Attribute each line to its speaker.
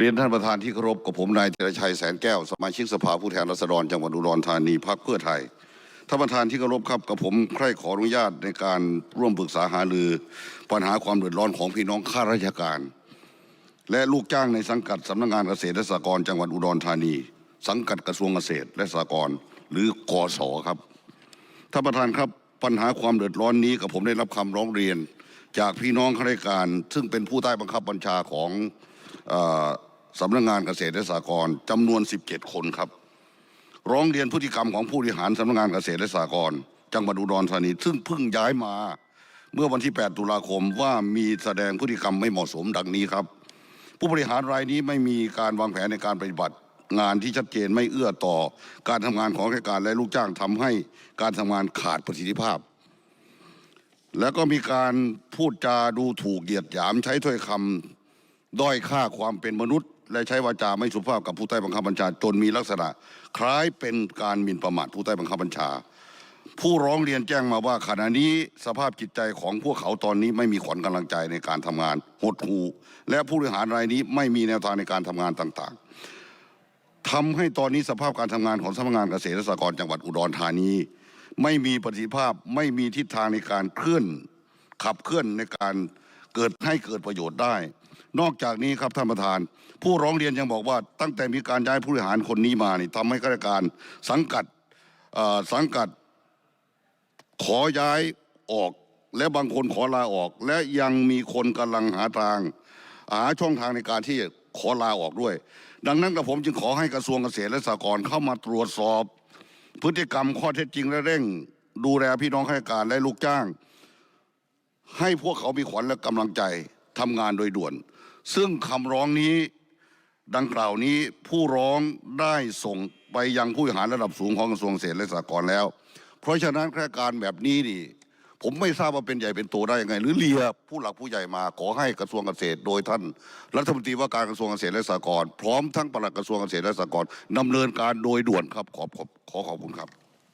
Speaker 1: เรียนท่านประธานที่เคารพกับผมนายธีรชัยแสนแก้วสมาชิกสภาผู้แทนราษฎรจังหวัดอุดรธานีพรรคเพื่อไทยท่านประธานที่เคารพครับกับผมใคร่ขออนุญาตในการร่วมปรึกษาหารือ ปัญหาความเดือดร้อนของพี่น้องข้าราชการ และลูกจ้างในสังกัดสำนักงานเกษตรและสหกรณ์จังหวัดอุดรธานี สังกัดกระทรวงเกษตรและสหกรณ์หรือกสครับท่านประธานครับปัญหาความเดือดร้อนนี้กับผมได้รับคำร้องเรียน จากพี่น้องข้าราชการ ซึ่งเป็นผู้ใต้บังคับบัญชาของ สำนักงานเกษตรและสหกรณ์จำนวน 17 คนครับ ร้องเรียนพฤติกรรมของผู้บริหารสำนักงานเกษตรและสหกรณ์จังหวัดอุดรธานี ซึ่งเพิ่งย้ายมาเมื่อวันที่ 8 ตุลาคมว่ามีแสดงพฤติกรรมไม่เหมาะสมดังนี้ครับ ผู้บริหารรายนี้ไม่มีการวางแผนในการปฏิบัติงานที่ชัดเจนไม่เอื้อต่อ การทำงานของข้าราชการและลูกจ้างทำให้การทำงานขาดประสิทธิภาพ แล้วก็มีการพูดจาดูถูกเหยียดหยามใช้ถ้อยคำ ด้อยค่าความเป็นมนุษย์ และใช้วาจาไม่สุภาพกับผู้ใต้บังคับบัญชาจนมีลักษณะ คล้ายเป็นการหมิ่นประมาทผู้ใต้บังคับบัญชา ผู้ร้องเรียนแจ้งมาว่าขณะนี้สภาพจิตใจของพวกเขาตอนนี้ไม่มีขวัญกำลังใจในการทำงานหดหู่และผู้บริหารรายนี้ไม่มีแนวทางในการทำงานต่างๆทำให้ตอนนี้สภาพการทำงานของสำนักงานเกษตรและสหกรณ์จังหวัดอุดรธานีไม่มีประสิทธิภาพไม่มีทิศทางในการเคลื่อนขับเคลื่อนในการเกิดให้เกิดประโยชน์ได้ อกจากนี้ครับท่านประธาน ผู้ร้องเรียนยังบอกว่าตั้งแต่มีการย้ายผู้บริหารคนนี้มานี่ทำให้ข้าราชการสังกัดสังกัดขอย้ายออก และบางคนขอลาออก และยังมีคนกำลังหาทางหาช่องทางในการที่ขอลาออกด้วย ดังนั้นกับผมจึงขอให้กระทรวงเกษตรและสหกรณ์เข้ามาตรวจสอบ พฤติกรรมข้อเท็จจริงและเร่ง ดูแลพี่น้องข้าราชการและลูกจ้าง ให้พวกเขามีขวัญและกำลังใจทำงานโดยด่วน ซึ่งคำร้องนี้ดังกล่าวนี้ผู้ร้องได้ส่งไปยังผู้บริหารระดับสูงของกระทรวงเกษตรและสหกรณ์แล้ว เพราะฉะนั้นข้าราชการแบบนี้นี่ ผมไม่ทราบว่าเป็นใหญ่เป็นโตได้ยังไง หรือเลียผู้หลักผู้ใหญ่มาขอให้กระทรวงเกษตร โดยท่านรัฐมนตรีว่าการกระทรวงเกษตรและสหกรณ์พร้อมทั้งปลัดกระทรวงเกษตรและสหกรณ์ดำเนินการโดยด่วนครับขอขอบขอขอบคุณครับ